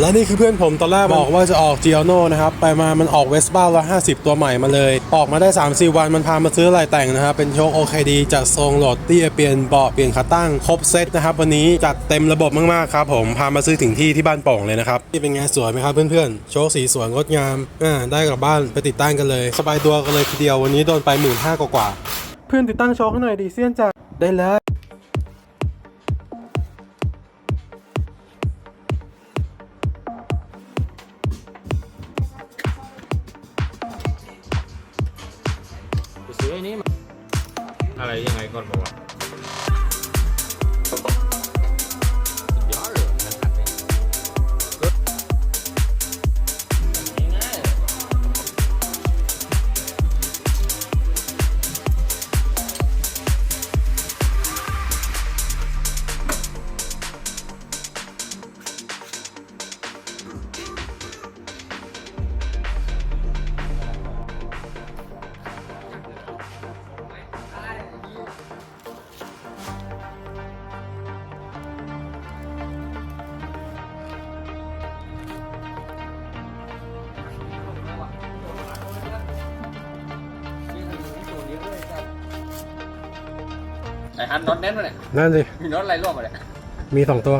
และนี่คือเพื่อนผมตอนแรกบอกว่าจะออก g i o n o นะครับ ไปมามันออกเวสป้าละ50ตัวใหม่มาเลย ออกมาได้ 3-4 วันมันพามาซื้ออะไรแต่งนะครับ เป็นโชคโอเคดีจัดทรงโหลดเตี้ยเปลี่ยนเบาะเปลี่ยนขาตั้ง ครบเซตนะครับ วันนี้จัดเต็มระบบมากๆครับผมพามาซื้อถึงที่ที่บ้านโป่งเลยนะครับนี่เป็นไงสวยไหมครับเพื่อนๆโชคสีสวยงดงามอ่าได้กลับบ้านไปติดตั้งกันเลย สบายตัวกันเลยทีเดียววันนี้โดนไปหมื่นห้ากว่าๆเพื่อนติดตั้งโชคให้หน่อยดีเซียนจ้ะได้เลย นี้อะไรยังไงก่อนบอกว่า ไหนฮันน็อตแน่นมาเนี่ยนั่นสิมีน็อตอะไรร่วงมาเนี่ยมีสองตัว